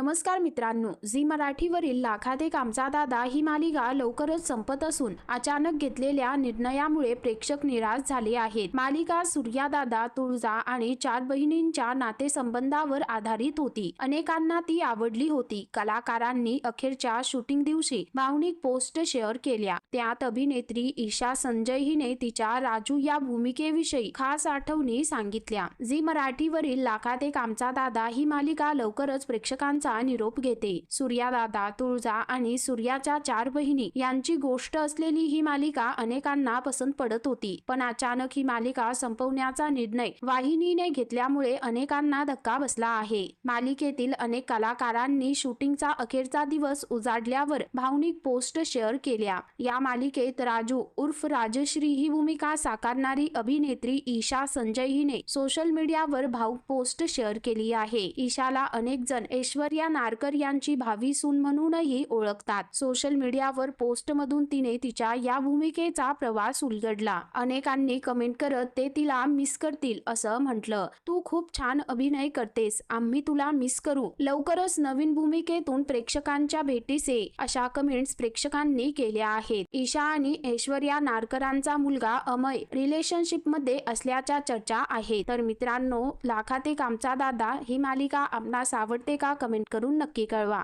नमस्कार मित्रांनो झी मराठीवरील लाखात आमचा दादा ही मालिका लवकरच संपत असून अचानक घेतलेल्या निर्णयामुळे प्रेक्षक निराश झाले आहेत. मालिका सूर्या दादा तुळजा आणि चार बहिणींच्या नातेसंबंधावर आधारित होती. अनेकांना ती आवडली होती. कलाकारांनी अखेरच्या शूटिंग दिवशी भावनिक पोस्ट शेअर केल्या. त्यात अभिनेत्री ईशा संजय हिने तिच्या राजू या भूमिकेविषयी खास आठवणी सांगितल्या. झी मराठीवरील लाखात कामचा आमचा दादा ही मालिका लवकरच प्रेक्षकांचा निरोप घेते. सूर्यादादा तुळजा आणि सूर्याच्या चार बहिणी यांची गोष्ट असलेली ही मालिका अनेकांना पसंत पडत होती. पण अचानक ही मालिका संपवण्याचा निर्णय वाहिनीने घेतल्यामुळे अनेकांना धक्का बसला आहे. मालिकेतील अनेक कलाकारांनी शूटिंगचा अखेरचा दिवस उजाडल्यावर भावनिक पोस्ट शेअर केल्या. या मालिकेत राजू उर्फ राजश्री ही भूमिका साकारणारी अभिनेत्री ईशा संजय हिने सोशल मीडियावर भावुक पोस्ट शेअर केली आहे. ईशाला अनेक जण ऐश्वर्या नारकर यांची भावी सून म्हणूनही ओळखतात. सोशल मीडियावर पोस्ट मधून तिने तिच्या या भूमिकेचा प्रवास उलगडला. अनेकांनी कमेंट करत ते तिला मिस करतील असं म्हटलं. तू खूप छान अभिनय करतेस आम्ही तुला मिस करू. लवकरच नवीन भूमिकेतून प्रेक्षकांच्या भेटीस ये अशा कमेंट्स प्रेक्षकांनी केल्या आहेत. ईशा आणि ऐश्वर्या नारकरांचा मुलगा अमय रिलेशनशिपमध्ये असल्याच्या चर्चा आहे तर मित्रांनो लाखाते कामचा आमचा दादा ही मालिका आपणास आवडते का? कमेंट करून नक्की कळवा.